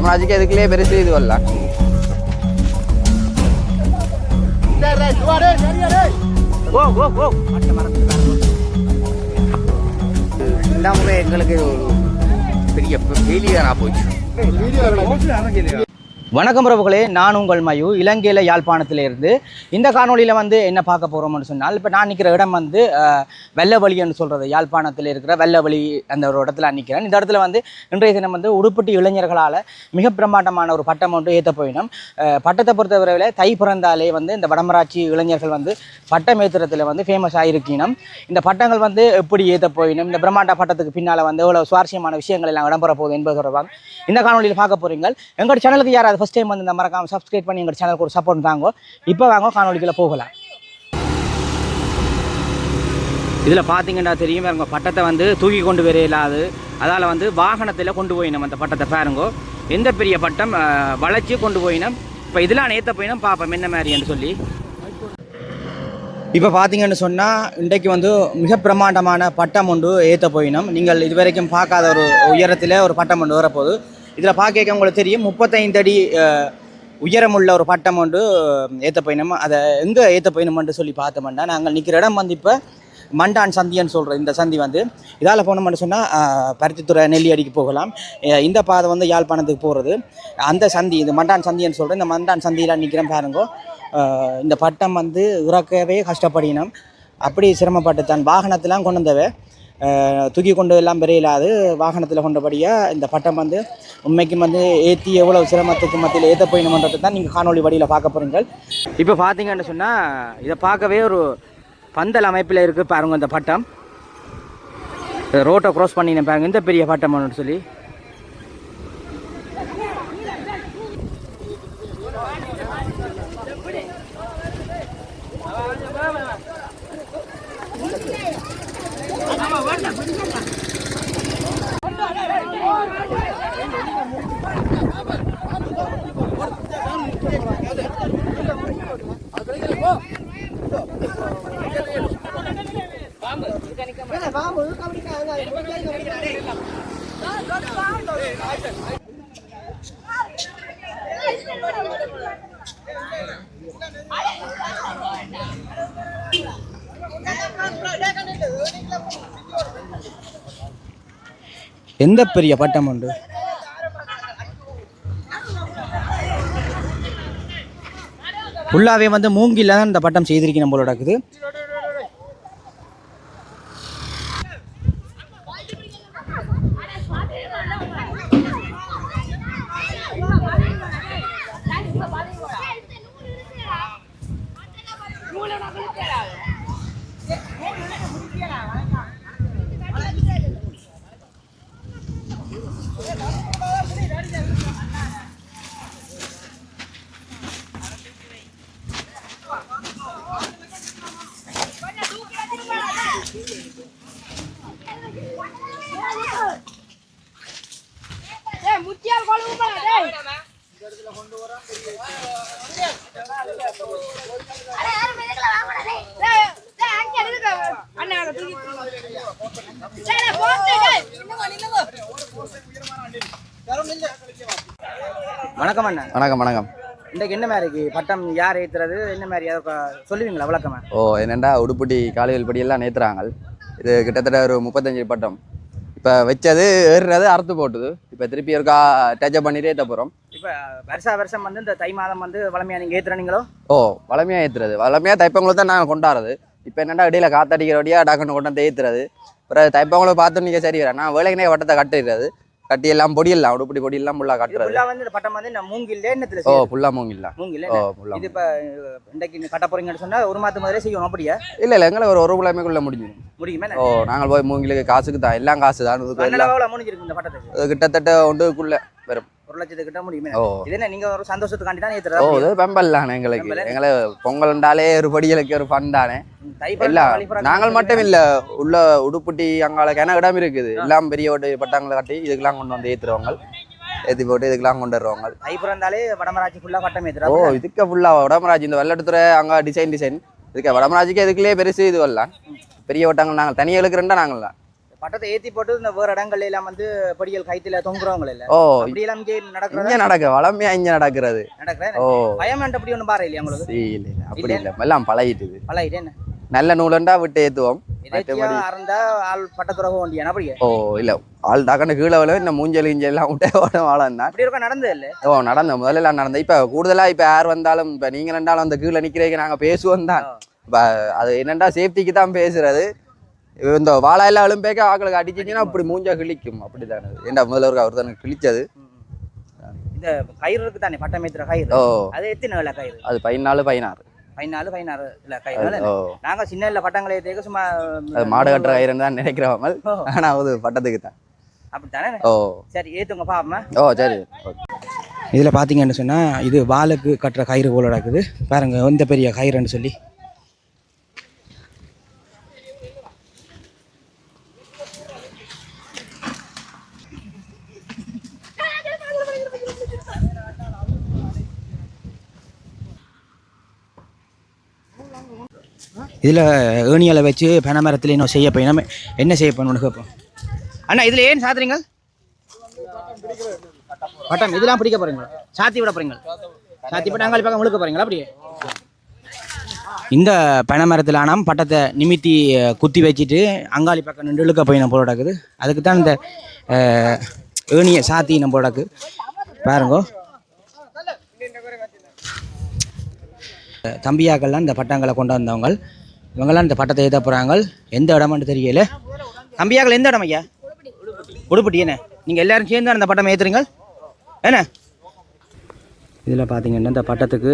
வடமராஜிக்கு எதுக்குள்ளே பெருசு இது வரலாம் எங்களுக்கு ஒரு பெரிய ஃபெயிலியராக போச்சு வணக்கம் பிரபுகளே நான் உங்கள் மயு. இலங்கையில் யாழ்ப்பாணத்திலிருந்து. இந்த காணொலியில் வந்து என்ன பார்க்க போகிறோம்னு சொன்னால் இப்போ நான் நிற்கிற இடம் வந்து வெள்ளவழின்னு சொல்கிறது யாழ்ப்பாணத்தில் இருக்கிற வெள்ளவழி அந்த ஒரு இடத்துல நிற்கிறேன் இந்த இடத்துல வந்து இன்றைய தினம் வந்து உடுப்பட்டி இளைஞர்களால் மிக பிரம்மாண்டமான ஒரு பட்டம் ஒன்று ஏற்ற போயிடும் பட்டத்தை பொறுத்தவரையில் தை பிறந்தாலே வந்து இந்த வடமராட்சி இளைஞர்கள் வந்து பட்டம் ஏற்றுறதுல வந்து ஃபேமஸ் இருக்கணும் இந்த பட்டங்கள் வந்து எப்படி ஏற்ற போயினும்? இந்த பிரம்மாண்ட பட்டத்துக்கு பின்னால் வந்து எவ்வளோ சுவாரஸ்யமான விஷயங்கள் எல்லாம் இடம்பெற போகுது என்பது தொடர்பாக இந்த காணொலியில் பார்க்க போகிறீங்க எங்களோட சேனலுக்கு யாராவது ஃபஸ்ட் டைம் வந்து இந்த மறக்காம சப்ஸ்கிரைப் பண்ணி எங்கள் சேனலுக்கு ஒரு சப்போர்ட் தாங்க. இப்போ வாங்க காணொலிக்குள்ள போகலாம். இதில் பார்த்தீங்கன்னா தெரியும் பாருங்க பட்டத்தை வந்து தூக்கி கொண்டு வர இல்லாது அதால் வந்து வாகனத்தில் கொண்டு போயினோம் அந்த பட்டத்தை பாருங்க. எந்த பெரிய பட்டம்? வளைச்சு கொண்டு போயினோம். இப்போ இதெல்லாம் நேற்ற போயினோம் பார்ப்போம் என்ன மாதிரின்னு சொல்லி. இப்போ பார்த்தீங்கன்னு சொன்னால் இன்றைக்கு வந்து மிக பிரம்மாண்டமான பட்டம் ஒன்று ஏற்ற போயினோம். நீங்கள் இதுவரைக்கும் பார்க்காத ஒரு உயரத்தில் ஒரு பட்டம் ஒன்று வரப்போகுது. இதில் பார்க்க உங்களுக்கு தெரியும் முப்பத்தைந்து அடி உயரமுள்ள ஒரு பட்டம் ஒன்று ஏற்ற பயணம் அதை எங்கே ஏற்ற போயினோம்னு சொல்லி பார்த்தோம்னா நாங்கள் நிற்கிற இடம் வந்து இப்போ மண்டான் சந்தின்னு சொல்கிற இந்த சந்தி வந்து. இதால் போனோம்னு சொன்னால் பருத்தித்துறை நெல்லியடிக்கு போகலாம். இந்த பாதை வந்து யாழ்ப்பாணத்துக்கு போகிறது. அந்த சந்தி இந்த மண்டான் சந்தின்னு சொல்கிறேன் இந்த மண்டான் சந்தியில் நிற்கிறேன் பாருங்க. இந்த பட்டம் வந்து இறக்கவே கஷ்டப்படினோம். அப்படி சிரமப்பட்டு தான் வாகனத்தெலாம் கொண்டு வந்தவை தூக்கி கொண்டு எல்லாம் பெரியலாது வாகனத்தில் கொண்டபடியாக இந்த பட்டம் வந்து உண்மைக்கும் வந்து ஏற்றி எவ்வளோ சிரமத்துக்கு மத்தியில் ஏற்ற போயிடணுன்றது தான் நீங்கள் காணொளி வழியில் பார்க்க போகிறீங்கள் இப்போ பார்த்தீங்கன்னு சொன்னால் இதை பார்க்கவே ஒரு பந்தல் அமைப்பில் இருக்குது பாருங்கள் இந்த பட்டம். ரோட்டை க்ராஸ் பண்ணினேன் பாருங்கள் இந்த பெரிய பட்டம் சொல்லி. எந்த பெரிய பட்டம் உண்டு? ஃபுல்லாகவே வந்து மூங்கில தான் இந்த பட்டம் செய்திருக்கணும் போல நடக்குது டேய் முத்தியால் கொழுவு யாரும் மெதுக்குல வாங்கடா டேய் டேய் டேய் அங்க இருக்கு அண்ணா தூக்கி டேய் டேய் டேய் வணக்கம் அண்ணா. வணக்கம் வணக்கம். இன்றைக்கு என்ன மாதிரி இருக்கு? பட்டம் யார் ஏற்றுறது என்ன மாதிரி சொல்லுவீங்களா விளக்கமா? ஓ என்னண்டா உடுப்பட்டி காலையில் படியெல்லாம் நேத்துறாங்க. இது கிட்டத்தட்ட ஒரு முப்பத்தஞ்சு பட்டம். இப்போ வச்சது ஏறுறது அறுத்து போட்டுது. இப்போ திருப்பி ஒருக்கா டச்சப் பண்ணிட்டே ஏற்ற போகிறோம் இப்போ வருஷா வருஷம் வந்து இந்த தை மாதம் வந்து வளமையாக நீங்கள் ஏற்றுறீங்களோ ஓ வளமையாக ஏற்றுறது வளமையாக தைப்பொங்கலை தான் நாங்கள் கொண்டாடுறது. இப்போ என்னடா இடையில காத்தடிக்கிறபடியாக டக்குன்னு கொண்டு வந்து ஏற்றுறது அப்புறம் தைப்பொங்கலை பார்த்து நீங்கள் சரி வரேன் நான் வேலைக்குனே வட்டத்தை கட்டிடுறது. கட்டி எல்லாம் பொடியெல்லாம் உடுப்படி பொடியெல்லாம் ஃபுல்லாக இது கட்டுறது. ஃபுல்லாக வந்து பட்டம் வந்து இந்த மூங்கில் எண்ணத்தில் ஓ ஃபுல்லாக மூங்கில்லாம் மூங்கில் ஓ? ஃபுல்லாக இது இப்போ இன்றைக்கு நீங்க கட்ட போறீங்கன்னு சொன்னா ஒரு மாதம் முதலே செய்யணும் அப்படியா? இல்லை இல்லை எங்களை ஒரு ஒரு கிழமைக்குள்ளே முடிஞ்சிடும் முடியுமே ஓ நாங்கள் போய் மூங்கிலுக்கு காசுக்கு தான் எல்லாம் காசு தான் முடிஞ்சிருக்கு இந்த பட்டத்துக்கு. கிட்டத்தட்ட ஒன்றுக்குள்ளே வரும். ஒரு லட்சத்துக்கு கிட்ட முடியுமே. ஓ. இது என்ன நீங்க ஒரு சந்தோஷத்துக்காண்டி தான் ஓ ஏத்துறதா? இது பெம்பல்லானே எங்களுக்கு. பெம்பல். எங்களை பொங்கல்ண்டாலே ஒரு படிகளுக்கு ஒரு ஃபன் தானே. எல்லாம் நாங்கள் மட்டும் இல்ல உள்ள உடுப்புட்டி அங்கால கிண இடம் இருக்குது. எல்லாம் பெரிய ஓட்டு பட்டாங்களை கட்டி இதுக்கெல்லாம் கொண்டு வந்து ஏத்துறவங்க. ஏத்தி போட்டு இதுக்கெல்லாம் கொண்டு வருவாங்க. தை பிறந்தாலே வடமராட்சி ஃபுல்லா பட்டம் ஓ ஏத்துறா இதுக்கு ஃபுல்லா வடமராஜ் இந்த வெள்ளத்துறை அங்க டிசைன் டிசைன் இதுக்கு வடமராஜுக்கு இதுக்குள்ளே பெருசு இது வரலாம். பெரிய வட்டங்கள் நாங்கள் தனியாக இழுக்கிறேன்டா நாங்கள் பட்டத்தை ஏத்தி போட்டு இந்த வேற இடங்கள்ல எல்லாம் வந்து படிகள் கைத்துல தொங்குறவங்க இல்ல? ஓ அப்படி எல்லாம் இங்கே இங்க நடக்கிறதா? நடக்க வளமையா இங்க நடக்கிறது. நடக்கிறேன் ஓ. பயமெண்ட் அப்படி ஒன்றும் பாரு இல்லையா உங்களுக்கு? இல்ல இல்ல அப்படி இல்ல எல்லாம் பழகிட்டுது. பழகிட்டு என்ன? நல்ல நூலண்டா விட்டு ஏத்துவோம். ஓ இல்ல ஆள் டக்குன்னு கீழே விழ இந்த மூஞ்சல் கிஞ்சல் எல்லாம் விட்டு ஓட வாழம் தான் அப்படி இருக்க நடந்தது இல்ல? ஓ நடந்த முதல்ல எல்லாம் நடந்த இப்ப கூடுதலா இப்ப யார் வந்தாலும் இப்ப நீங்க ரெண்டாலும் அந்த கீழே நிக்கிறீங்க நாங்க பேசுவோம் தான். அது என்னண்டா சேஃப்டிக்கு தான் பேசுறது. இந்த வாழை எல்லாம் எழும்பேக்க ஆக்களுக்கு அடிச்சிச்சுன்னா அப்படி மூஞ்சா கிழிக்கும். அப்படிதானே. ஏண்டா முதல்ல அவர் தானே கிழிச்சது? இந்த கயிறு இருக்கு தானே பட்டம் ஏத்துற கயிறு? ஓ. அது எத்தனை வேலை கயிறு? அது பதினாலு பதினாறு. பதினாலு பதினாறு இல்ல கயிறு நாங்க சின்ன இல்ல பட்டங்களை ஏத்தேக்க சும்மா அது மாடு கட்டுற கயிறுன்னு தான் நினைக்கிறவங்க ஓ. ஆனா அது பட்டத்துக்கு தான். அப்படித்தானே? ஓ. சரி ஏத்துங்க பாப்போமா. ஓ சரி. இதில் பார்த்தீங்கன்னு சொன்னால் இது வாளுக்கு கட்டுற கயிறு போல இருக்குது பாருங்க எந்த பெரிய கயிறுன்னு சொல்லி. இதில் ஏணியலை வச்சு பனைமரத்தில் இன்னும் செய்ய போயினா என்ன செய்ய போகணும்னு கேட்போம். அண்ணா இதில் ஏன் சாத்துறீங்க? பட்டம் இதெல்லாம் பிடிக்க போகிறீங்களா சாத்தி விட போகிறீங்க சாத்தி போட்டு அங்காளி பக்கம் முழுக்க போறீங்களா? அப்படியே. இந்த பனைமரத்தில் ஆனால் பட்டத்தை நிமித்தி குத்தி வச்சுட்டு அங்காளி பக்கம் நின்று இழுக்க போய் நம்ம போடக்குது அதுக்கு தான் இந்த ஏணியை சாத்தி நம்ம போடக்கு பாருங்கோ. தம்பியாக்கள்லாம் இந்த பட்டங்களை கொண்டு வந்தவங்க இவங்கெல்லாம் இந்த பட்டத்தை ஏற்ற போகிறாங்க எந்த இடமான்னு தெரியல. தம்பியாக்கள் எந்த இடம் ஐயா? உடுப்பட்டி என்ன? நீங்கள் எல்லாரும் சேர்ந்து அந்த பட்டம் ஏற்றுறீங்க என்ன? இதில் பார்த்தீங்கன்னா இந்த பட்டத்துக்கு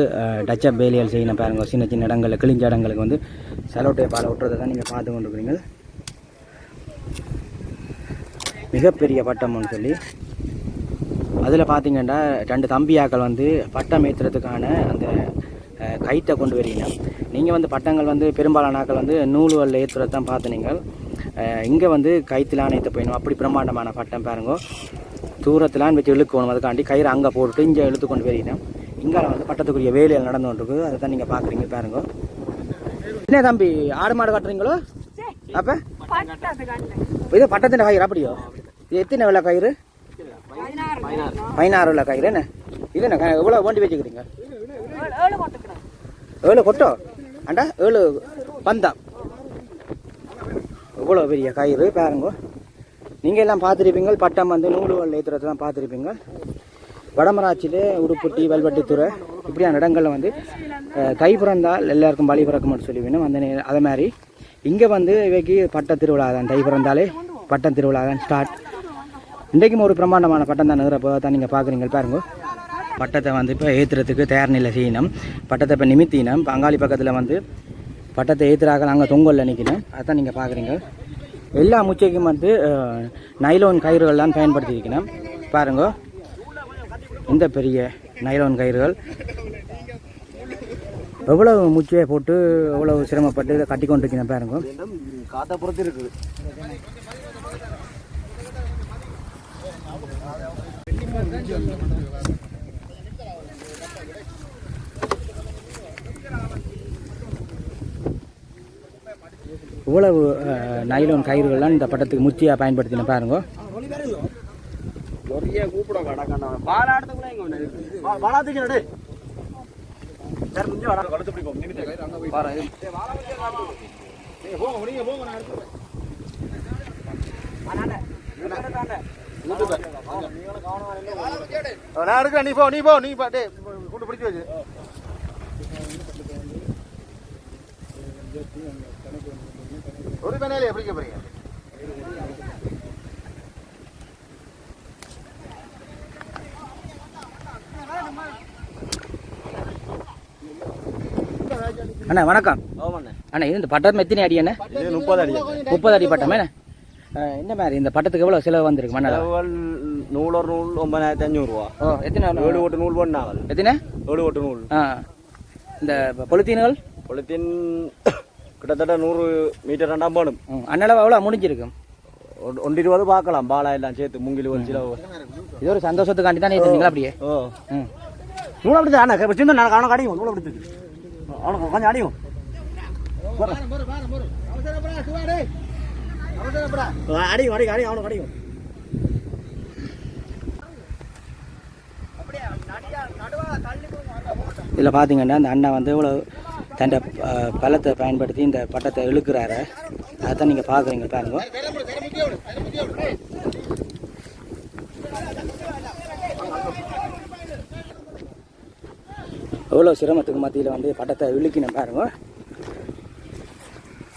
டச்சப் வேலியல் செய்யணும் பாருங்கள் சின்ன சின்ன இடங்களில் கிழிஞ்ச இடங்களுக்கு வந்து செலோட்டை பாலை விட்டுறதை தான் நீங்கள் பார்த்து கொண்டு இருக்கிறீங்க மிகப்பெரிய பட்டம்னு சொல்லி. அதில் பார்த்தீங்கன்னா ரெண்டு தம்பியாக்கள் வந்து பட்டம் ஏற்றுறதுக்கான அந்த கைத்தை கொண்டு வரீங்க நீங்கள் வந்து பட்டங்கள் வந்து பெரும்பாலான ஆட்கள் வந்து நூலுகளில் ஏற்றுறது தான் பார்த்து நீங்கள். இங்கே வந்து கைத்திலான ஏற்ற போயிடணும். அப்படி பிரம்மாண்டமான பட்டம் பாருங்க. தூரத்திலான் வச்சு இழுக்கணும். அதுக்காண்டி கயிறு அங்கே போட்டுட்டு இங்கே இழுத்து கொண்டு வரீங்க இங்கே வந்து பட்டத்துக்குரிய வேலையில் நடந்து கொண்டிருக்கு அதை தான் நீங்கள் பார்க்குறீங்க பாருங்க. என்ன தம்பி ஆடு மாடு கட்டுறீங்களோ? அப்போ? இது பட்டத்தின் கயிறு அப்படியோ? இது எத்தனை விலை கயிறு? பதினாறு. விலை கயிறு. என்ன? இது என்ன எவ்வளோ வண்டி வச்சுக்கிறீங்க? ஏழு கொட்டோ? அண்டா ஏழு பந்தம். இவ்வளோ பெரிய கயிறு பாருங்க. நீங்கள் எல்லாம் பார்த்துருப்பீங்க பட்டம் வந்து நூலுகள் ஏற்றுறது தான் பார்த்துருப்பீங்க வடமராட்சியில் உடுப்பட்டி வல்வட்டித்துறை இப்படியான இடங்களில் வந்து கை பிறந்தால் எல்லாருக்கும் பலி பிறக்கும்னு சொல்லி வேணும். அந்த நே- அதே மாதிரி. இங்கே வந்து இவைக்கு பட்ட திருவிழா தான். தை பிறந்தாலே பட்டம் திருவிழா தான் ஸ்டார்ட் இன்றைக்கும் ஒரு பிரம்மாண்டமான பட்டம் தான் நிறப்போ தான் நீங்கள் பார்க்குறீங்க பாருங்கள் பட்டத்தை வந்து இப்போ ஏற்றுறதுக்கு தயார் நிலை செய்யணும். பட்டத்தை இப்போ நிமித்தினோம். பங்காளி பக்கத்தில் வந்து பட்டத்தை ஏற்றுறாங்க நாங்கள் தொங்கலில் நிற்கணும் அதான் நீங்கள் பார்க்குறீங்க எல்லா முச்சைக்கும் வந்து நைலோன் கயிறுகள் தான் பயன்படுத்தியிருக்கணும் பாருங்க. இந்த பெரிய நைலோன் கயிறுகள். எவ்வளவு முச்சையை போட்டு எவ்வளவு சிரமப்பட்டு இதை கட்டி கொண்டு இருக்கணும் பாருங்க. காத்தா புறத்து இருக்குது. இவ்வளவு நைலோன் கயிறுகள்லாம் இந்த பட்டத்துக்கு முச்சியாக பயன்படுத்தின பாருங்க. நான் எடுக்கிறேன் நீ போ நீ போ நீ பா. டேய் கூட்டு பிடிச்சி வச்சு. ஒரு பேனாலே பிடிக்க போறீங்க அண்ணா வணக்கம். அண்ணா இது இந்த பட்டம் எத்தனை அடி அண்ணா? இது முப்பது அடி. முப்பது அடி பட்டம் என்ன? மாதிரி இந்த பட்டத்துக்கு எவ்வளோ செலவு வந்திருக்கு மண்ணா நூல் நூல் ஒன்பதாயிரத்தி அஞ்சூறுரூவா ஓ எத்தனை ஏழு ஓட்டு நூல் பண்ணாங்கல் எத்தனை? ஏழு ஓட்டு நூல். ஆ. இந்த பொலித்தீன்கள்? பொலித்தீன் கிட்டத்தட்ட நூறு மீட்டர் ரெண்டாம் போகணும் அண்ணளவு எவ்வளோ முடிஞ்சிருக்கும். ஒன்- ஒன்று இருபது பார்க்கலாம். பாலா எல்லாம் சேர்த்து மூங்கில் ஒரு சில இது ஒரு சந்தோஷத்துக்காண்டி தானே இருந்தீங்களா அப்படியே? ஓ. ம். நூல் அப்படி தான் சின்ன நான் அவனுக்கு அடியும் நூல் அப்படி அவனுக்கு கொஞ்சம் அடியும் அடி அடி அடி அவனுக்கு அடிக்கும் இதில் பார்த்தீங்கன்னா அந்த அண்ணன் வந்து இவ்வளோ தன் பலத்தை பயன்படுத்தி இந்த பட்டத்தை இழுக்கிறாரு. அதான் நீங்கள் பார்க்குறீங்க பாருங்க. எவ்வளோ சிரமத்துக்கு மத்தியில் வந்து பட்டத்தை இழுக்கின பாருங்க.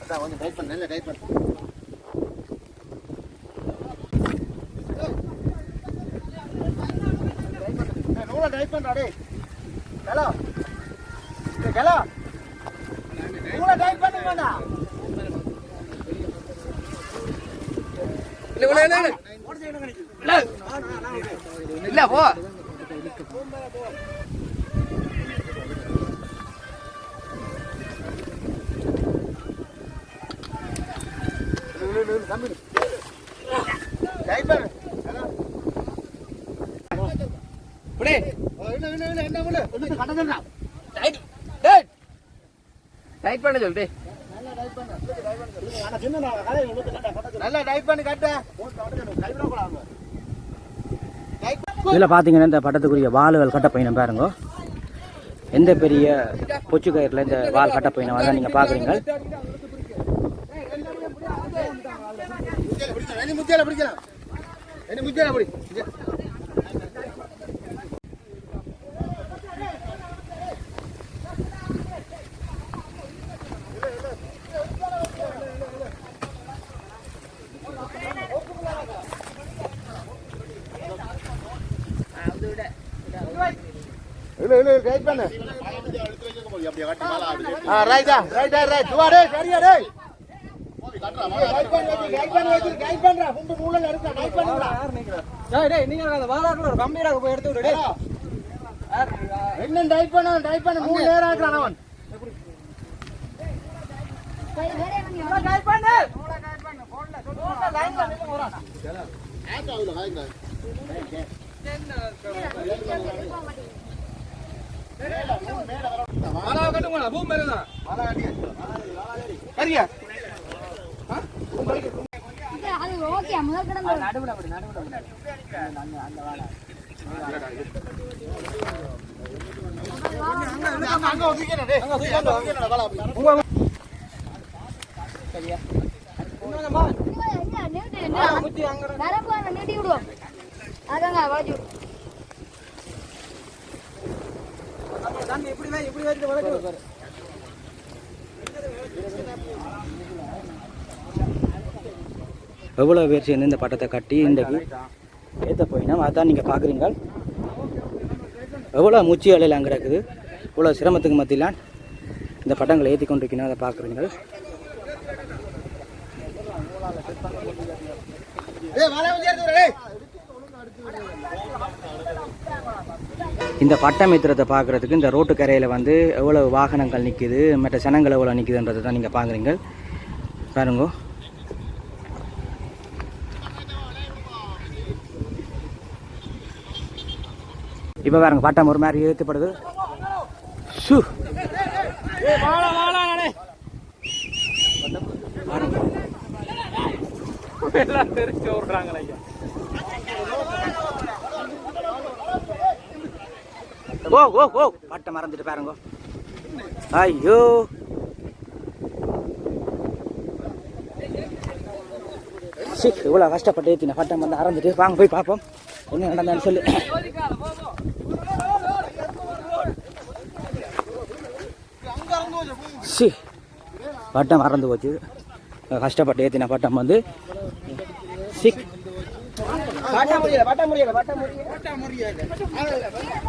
கொஞ்சம் பண்ண நூலை டைட் பண்ணுறாடே ஹலோ ஹலோ இல்ல போ. என்ன என்ன என்ன என்ன என்ன டேய் டைட் பண்ண சொல்லு டேய் நல்லா டைட் பண்ணி கட்ட. கைவிடக்கூடாது இதில் பார்த்தீங்கன்னா இந்த பட்டத்துக்குரிய வாளுகள் கட்ட பயணம் பாருங்க. எந்த பெரிய பொச்சு கயிறில் இந்த வால் கட்ட பயணம் தான் நீங்கள் பார்க்குறீங்க. பிடிக்கலாம். என்ன முத்தியால பிடி. இல்ல இல்ல ரைட் பண்ணு. ஆ ரைட்டா ரைட்டா ரைட் துவா டேய் சரியா டேய். ரைட் பண்ணு ரைட் பண்ணு ரைட் பண்றா. குண்டு மூலைல இருக்கா? ரைட் பண்ணுடா. என்ன டைப் பண்ண டைப் பண்ண. மூணு நேரம் ஆக்குறான் அவன். சரியா அது ஓகே முதல் கிடந்து அங்க ஒதுக்கிடா டேய் அங்க ஒதுக்கிடா வாடா அப்படி நரம்பு நீட்டி விடுவோம் அதாங்க வாஜி. எவ்வளோ பேர் சேர்ந்து இந்த பட்டத்தை கட்டி இன்றைக்கு ஏற்ற போயினோம் அதான் நீங்கள் பார்க்குறீங்க எவ்வளோ மூச்சு அலையெல்லாம் அங்கே இருக்குது இவ்வளோ சிரமத்துக்கு மத்தியில் இந்த பட்டங்களை ஏற்றி கொண்டிருக்கணும் அதை பார்க்குறீங்க டேய் வாடா வந்து எடுத்து டேய் இந்த பட்டமித்திரத்தை பார்க்குறதுக்கு இந்த ரோட்டு கரையில் வந்து எவ்வளோ வாகனங்கள் நிற்கிது மற்ற சனங்கள் எவ்வளோ நிற்கிதுன்றதை தான் நீங்கள் பார்க்குறீங்க. பாருங்க. இப்போ பாருங்க பட்டம் ஒரு மாதிரி ஏற்றப்படுது சு. ஓ ஓ ஓ. பட்டை மறந்துட்டு பாருங்க. ஐயோ. சி இவ்வளோ கஷ்டப்பட்டு ஏற்றின பட்டம் வந்து அறந்துட்டு வாங்க போய் பார்ப்போம். என்ன நடந்தாலும் சொல்லு. சி பட்டம் மறந்து போச்சு. கஷ்டப்பட்டு ஏற்றின பட்டம் வந்து சிக் பட்டம் முடியல பட்டம் முடியல பட்டம் முடியல.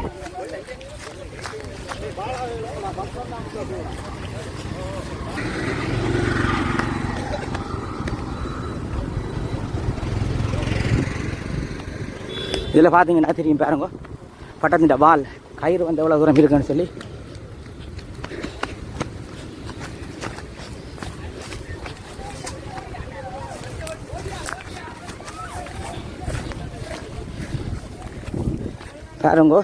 இதில் பார்த்தீங்கன்னா தெரியும் பாருங்க. பட்டத்தின் வால் கயிறு வந்து எவ்வளோ தூரம் இருக்குன்னு சொல்லி. பாருங்க.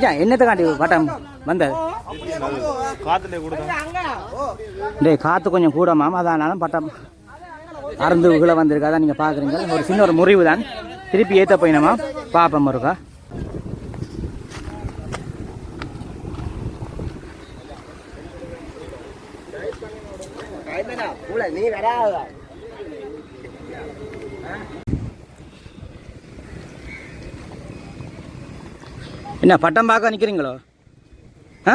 மச்சான் என்னத்துக்காண்டி பட்டம் வந்தது டே டேய் காற்று கொஞ்சம் கூடமாம் அதனால பட்டம் அறந்து கீழே வந்திருக்கு நீங்கள் பார்க்குறீங்க ஒரு சின்ன ஒரு முறிவு தான் திருப்பி ஏற்ற போயினமா? பார்ப்போம் இருக்கா என்ன பட்டம் பார்க்க நிற்கிறீங்களோ ஆ?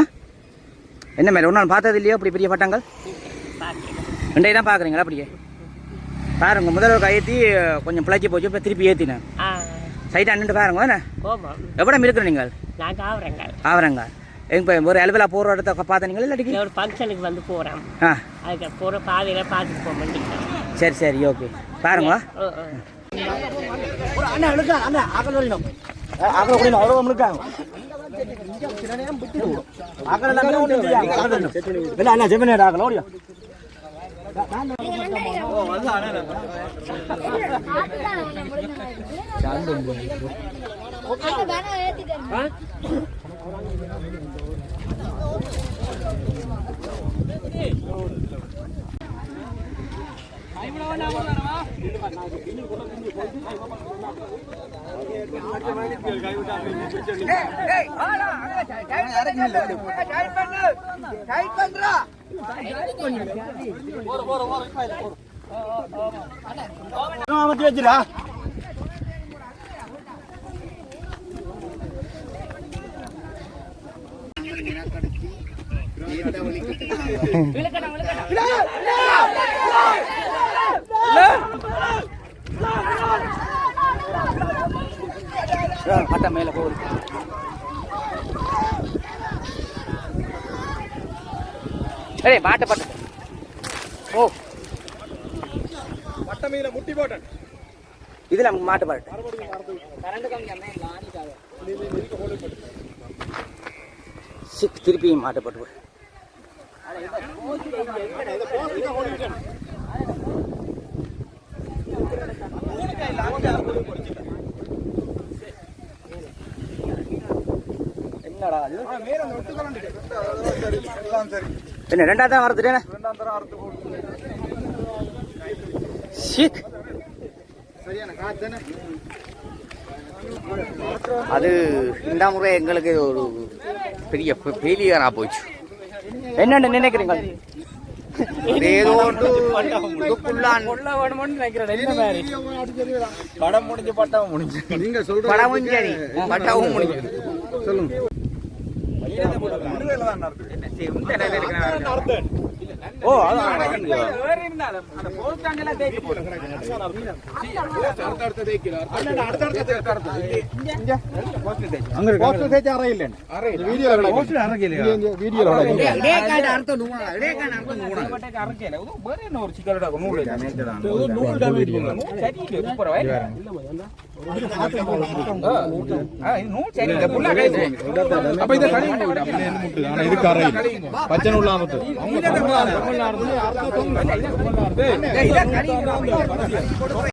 என்ன மேலே ஒரு நாள் பார்த்தது இல்லையோ? இப்படி பெரிய பட்டங்கள்? ரெண்டையும் தான் பார்க்குறீங்களா அப்படியே? பாருங்க முதல்ல ஒரு கையேற்றி கொஞ்சம் பிழைச்சி போச்சு இப்போ திருப்பி ஏற்றினேன் ஆ. சைட்டாக நின்று பாருங்க என்ன? எவ்வளோ இருக்கிற நீங்கள்? ஆவரங்க இப்போ ஒரு அலுவலா போகிற இடத்த பார்த்தீங்களா இல்லாட்டி? ஒரு ஃபங்க்ஷனுக்கு வந்து போகிறோம் ஆ. அதுக்கு போகிற பாதையில் பார்த்துட்டு போக வேண்டியது சரி சரி ஓகே. பாருங்க. அண்ணா அண்ணா ஆக்கல் வரணும் ஆக்கல் கூட அவ்வளோ இல்லை அண்ணா செம்மனேடா ஆக்கல் ஓடியா அந்த பேனர் ஏத்திட்டேன் அமர்த்தி வச்சுடா பட்டம் மேலே போகுது. ஏய் மாட்டு பட்டம் ஓ. பட்டமையில முட்டி போட்டேன். இதில் மாட்டு பட்டம் சிக் திருப்பி மாட்டுப்பட்டு போடு. என்ன ரெண்டாவது தான் வரதுட்டேனே சிக். அது இந்த முறை எங்களுக்கு ஒரு பெரிய ஃபெயிலியரா போச்சு. என்னென்னு நினைக்கிறீங்க? ஏதோ படம் முடிஞ்சு பட்டம் முடிஞ்சு. நீங்க சொல்ற படமும் சரி பட்டவும் முடிஞ்சது ஓ அதான் அங்க போஸ்ட் தேய்ச்சி அறையில்லை வீடியோ